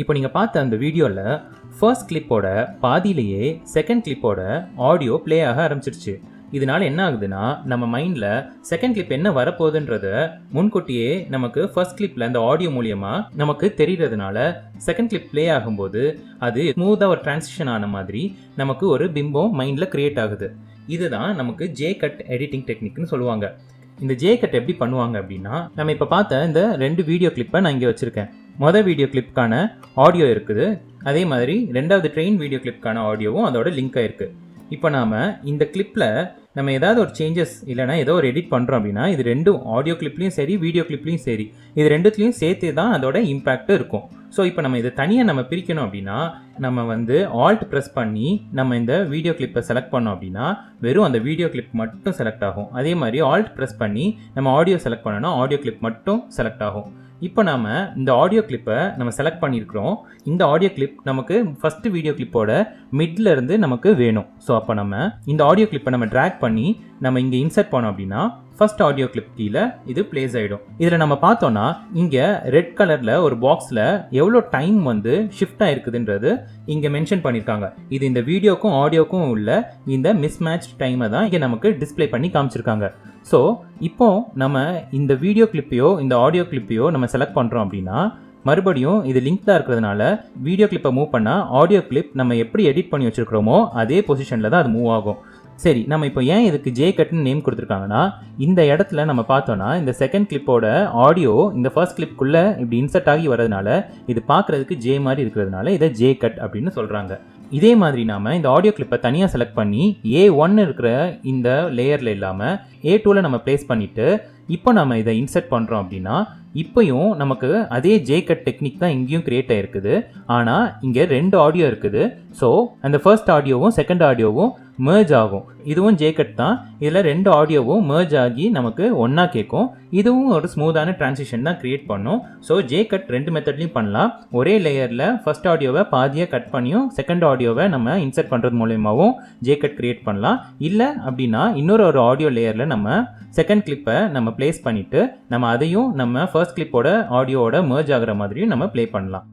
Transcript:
இப்போ நீங்கள் பார்த்த அந்த வீடியோவில் ஃபர்ஸ்ட் கிளிப்போட பாதியிலேயே செகண்ட் கிளிப்போட ஆடியோ ப்ளே ஆக ஆரம்பிச்சிருச்சு. இதனால் என்ன ஆகுதுன்னா நம்ம மைண்டில் செகண்ட் கிளிப் என்ன வரப்போகுதுன்றத முன்கூட்டியே நமக்கு ஃபர்ஸ்ட் கிளிப்பில் அந்த ஆடியோ மூலியமாக நமக்கு தெரிகிறதுனால செகண்ட் கிளிப் ப்ளே ஆகும்போது அது ஸ்மூத்தாக ஒரு டிரான்சிஷன் ஆன மாதிரி நமக்கு ஒரு பிம்பம் மைண்டில் க்ரியேட் ஆகுது. இதுதான் நமக்கு ஜே கட் எடிட்டிங் டெக்னிக்னு சொல்லுவாங்க. இந்த ஜே கட் எப்படி பண்ணுவாங்க அப்படின்னா நம்ம இப்போ பார்த்த இந்த ரெண்டு வீடியோ கிளிப்பை நான் இங்கே வச்சுருக்கேன். மொதல் வீடியோ கிளிப்கான ஆடியோ இருக்குது. அதே மாதிரி ரெண்டாவது ட்ரெயின் வீடியோ கிளிப்கான ஆடியோவும் அதோட லிங்க் ஆயிருக்கு இப்போ நாம் இந்த கிளிப்பில் நம்ம ஏதாவது ஒரு சேஞ்சஸ் இல்லைனா ஏதோ ஒரு எடிட் பண்ணுறோம் அப்படின்னா இது ரெண்டும் ஆடியோ கிளிப்லேயும் சரி வீடியோ கிளிப்லேயும் சரி. இது ரெண்டுத்துலையும் சேர்த்து தான் அதோட இம்பேக்ட் இருக்கும். ஸோ இப்போ நம்ம இதை தனியாக நம்ம பிரிக்கணும் அப்படின்னா நம்ம வந்து ஆல்ட் ப்ரெஸ் பண்ணி நம்ம இந்த வீடியோ கிளிப்பை செலக்ட் பண்ணோம் அப்படின்னா வெறும் அந்த வீடியோ கிளிப் மட்டும் செலக்ட் ஆகும். அதே மாதிரி ஆல்ட் ப்ரெஸ் பண்ணி நம்ம ஆடியோ செலக்ட் பண்ணோன்னா ஆடியோ கிளிப் மட்டும் செலக்ட் ஆகும். இப்போ நாம் இந்த ஆடியோ கிளிப்பை நம்ம செலக்ட் பண்ணியிருக்கிறோம். இந்த ஆடியோ கிளிப் நமக்கு ஃபஸ்ட்டு வீடியோ கிளிப்போட மிட்ல இருந்து நமக்கு வேணும். ஸோ அப்போ நம்ம இந்த ஆடியோ கிளிப்பை நம்ம ட்ராக் பண்ணி நம்ம இங்கே இன்சர்ட் பண்ணோம் அப்படின்னா ஃபர்ஸ்ட் ஆடியோ கிளிப் கீழே இது பிளேஸ் ஆகிடும் இதில் நம்ம பார்த்தோம்னா இங்கே ரெட் கலரில் ஒரு பாக்ஸில் எவ்வளோ டைம் வந்து ஷிஃப்ட் ஆகிருக்குதுன்றது இங்கே மென்ஷன் பண்ணியிருக்காங்க இது இந்த வீடியோக்கும் ஆடியோக்கும் உள்ள இந்த மிஸ்மேட்ச் டைமை தான் இங்கே நமக்கு டிஸ்ப்ளே பண்ணி காமிச்சிருக்காங்க. ஸோ இப்போ நம்ம இந்த வீடியோ கிளிப்பையோ இந்த ஆடியோ கிளிப்பையோ நம்ம செலக்ட் பண்ணுறோம் அப்படின்னா மறுபடியும் இது லிங்க்டாக இருக்கிறதுனால வீடியோ கிளிப்பை மூவ் பண்ணால் ஆடியோ கிளிப் நம்ம எப்படி எடிட் பண்ணி வச்சுருக்கிறோமோ அதே பொசிஷனில் தான் அது மூவ் ஆகும். சரி நம்ம இப்போ ஏன் இதுக்கு ஜே கட்னு நேம் கொடுத்துருக்காங்கன்னா இந்த இடத்துல நம்ம பார்த்தோன்னா இந்த செகண்ட் கிளிப்போட ஆடியோ இந்த ஃபர்ஸ்ட் கிளிப்புக்குள்ளே இப்படி இன்சர்ட் ஆகி வரதுனால இது பார்க்குறதுக்கு ஜே மாதிரி இருக்கிறதுனால இதை ஜே கட் அப்படின்னு சொல்கிறாங்க இதே மாதிரி நாம் இந்த ஆடியோ கிளிப்பை தனியாக செலக்ட் பண்ணி ஏ ஒன் இருக்கிற இந்த லேயரில் இல்லாமல் ஏ டூவில் நம்ம ப்ளேஸ் பண்ணிவிட்டு இப்போ நம்ம இதை இன்சர்ட் பண்ணுறோம் அப்படின்னா இப்போயும் நமக்கு அதே ஜே கட் டெக்னிக் தான் இங்கேயும் கிரியேட் ஆயிருக்குது. ஆனால் இங்கே ரெண்டு ஆடியோ இருக்குது. ஸோ அந்த ஃபர்ஸ்ட் ஆடியோவும் செகண்ட் ஆடியோவும் மேர்ஜ் ஆகும். இதுவும் ஜே கட் தான். இதில் ரெண்டு ஆடியோவும் மேர்ஜ் ஆகி நமக்கு ஒன்றா கேட்கும். இதுவும் ஒரு ஸ்மூத்தான ட்ரான்சிஷன் தான் க்ரியேட் பண்ணும். ஸோ ஜே கட் ரெண்டு மெத்தட்லையும் பண்ணலாம். ஒரே லேயரில் ஃபஸ்ட் ஆடியோவை பாதியாக கட் பண்ணியும் செகண்ட் ஆடியோவை நம்ம இன்சர்ட் பண்ணுறது மூலியமாகவும் ஜே கட் க்ரியேட் பண்ணலாம். இல்லை அப்படின்னா இன்னொரு ஒரு ஆடியோ லேயரில் நம்ம செகண்ட் கிளிப்பை நம்ம ப்ளேஸ் பண்ணிவிட்டு நம்ம அதையும் நம்ம ஃபர்ஸ்ட் கிளிப்போட ஆடியோவோட மேர்ஜ் ஆகிற மாதிரியும் நம்ம ப்ளே பண்ணலாம்.